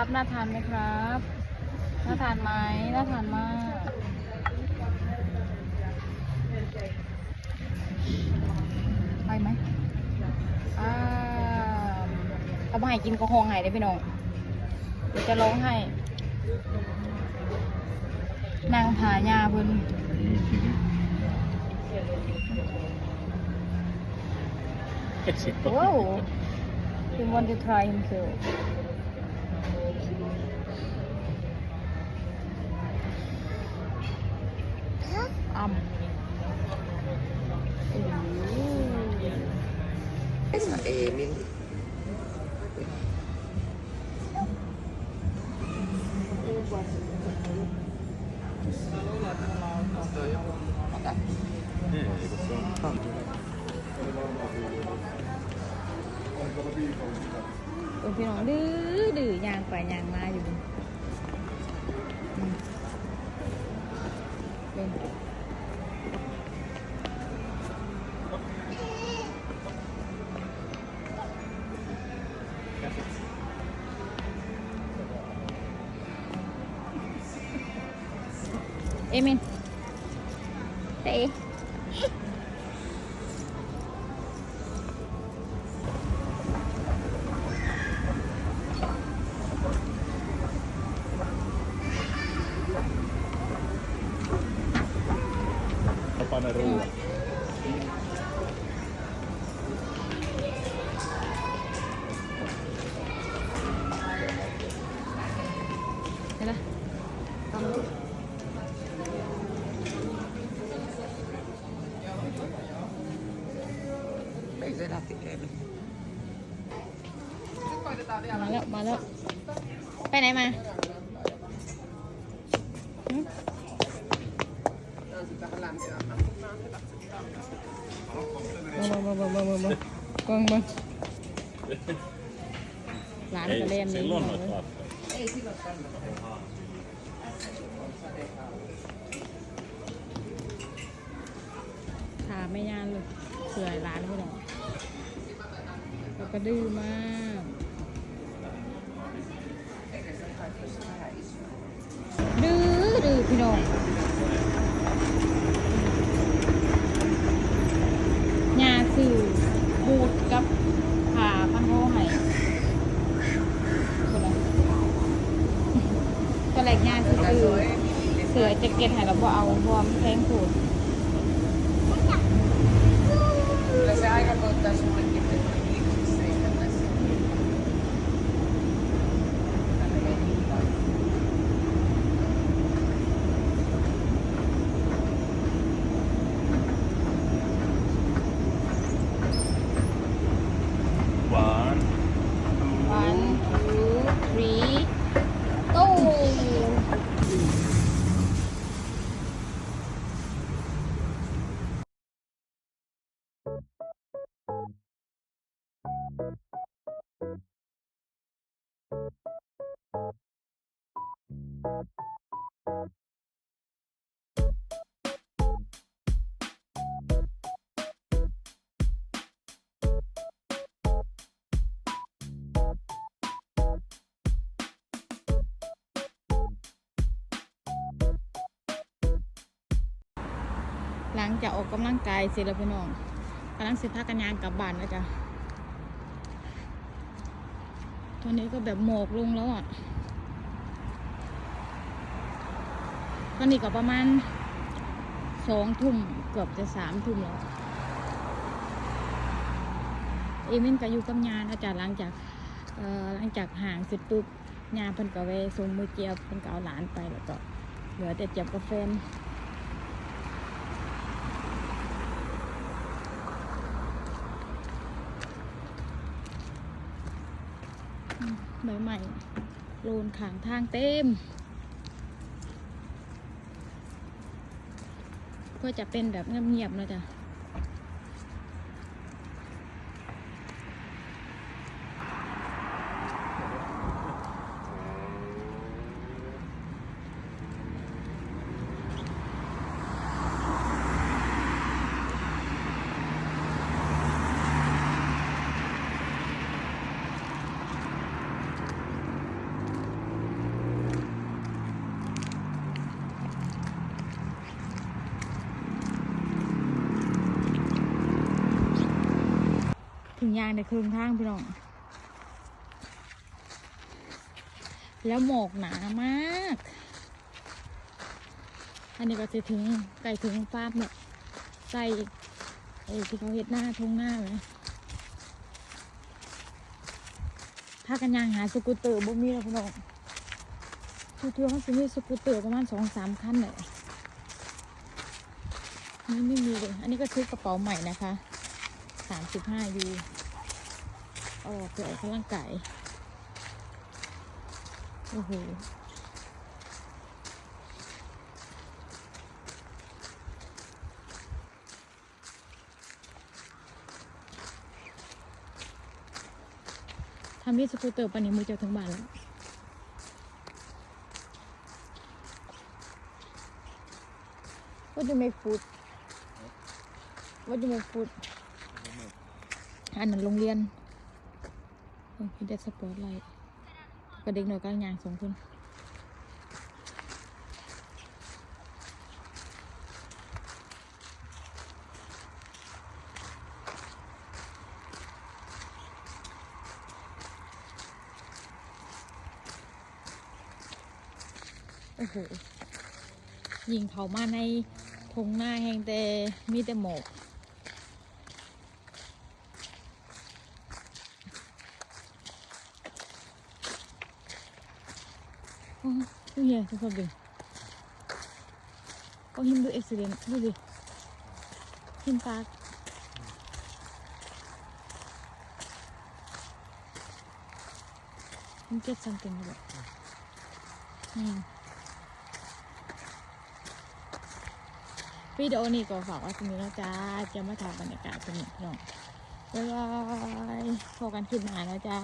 ครับ น่าทานไหมครับ น่าทานไหมน่าทานมาก ไปไหมอ่าเอามาให้กินก็หองไห้ได้อพี่น้อง เดี๋ยวจะร้องให้ นางผายาเพิ่นว้าว he want to try himself อ่ำ Esa Emil. โอ้ยพี่น้องดื้อดื้อยางไปยางมาอยู่อืมเล่น เอมิน Mese dati Emil. มาแล้ว มาแล้ว ไปไหนมาหึมามามามามามาเบิ่งเบิ่งร้านกระเล่ม Ei, นี้ silloin เล olet ย vaatteet. ถามไม่ยานเลยเสือร้านไม่ หรอกแล้วก็ดื้อมากดื้อดื้อพี่น้องยาสื่อบูดกับผ่าพันโฮไห้คนละตัวแรกยาคือเสือจะเก็ตให้เราบ่เอาพราะวามันแพงผูด Kyllä se aika koittaa หลังจากออกกำลังกายเสร็จแล้วพี่น้องกำลังเสร็จพักกันยางกลับบ้านแล้วจ้ะตอนนี้ก็แบบหมอกลงแล้วอะตอนนี้ก็ประมาณสองทุ่มเกือบจะสามทุ่มแล้ว เอมินก็อยู่กับยานอาจารย์หลังจากหลังจากห่างเสร็จปุ๊บยาเพิ่นก็ไปส่งมือเกียวเพิ่นก็เอาหลานไปแล้วก็เหลือแต่เจ็บกับแฟน ใบใหม่โลนขางทางเต็ม ก็จะเป็นแบบเงียบๆนะจ๊ะางในครึ่งทางพี่น้อง แล้วหมอกหนามาก อันนี้ก็จะถึงไก่ถึงฟาร์มเนี่ยใส่ไอ้ที่เขาเห็ดหน้าทงหน้าไหมถ้ากันยางหาสกูตเตอร์บ่มีแล้วพี่น้องทุกเทื่อเขาจะมีสกูตเตอร์ประมาณสองสามคันเลยนี่ไม่มีเลย อันนี้ก็ซื้อกระเป๋าใหม่นะคะสามสิบห้ายู อาออกไปออกกำลังกายโอ้โหทำที่สกูตเตอร์ปันนี้มือเจ้าทั้งบ้านแล้ว What do you make food What do you make food อันนั้นโรงเรียน โอ้ยได้สปอร์ตไลท์ก็เด็กหน่อยกลางยางสองคนโอ้โหยิงเขามาในทงหน้าแห่งแต่มีแต่หมอก ดูเฮียทุกคนดิก็หิมดูเอ็กซิเดนดูดิหิมปากหิม get something แบบอืมวิดีโอนี้ก็ฝากไว้ตรงนี้นะจ๊ะจะมาถ่ายบรรยากาศสนุกๆบ๊ายบายพบกันคลิปหน้านะจ๊ะ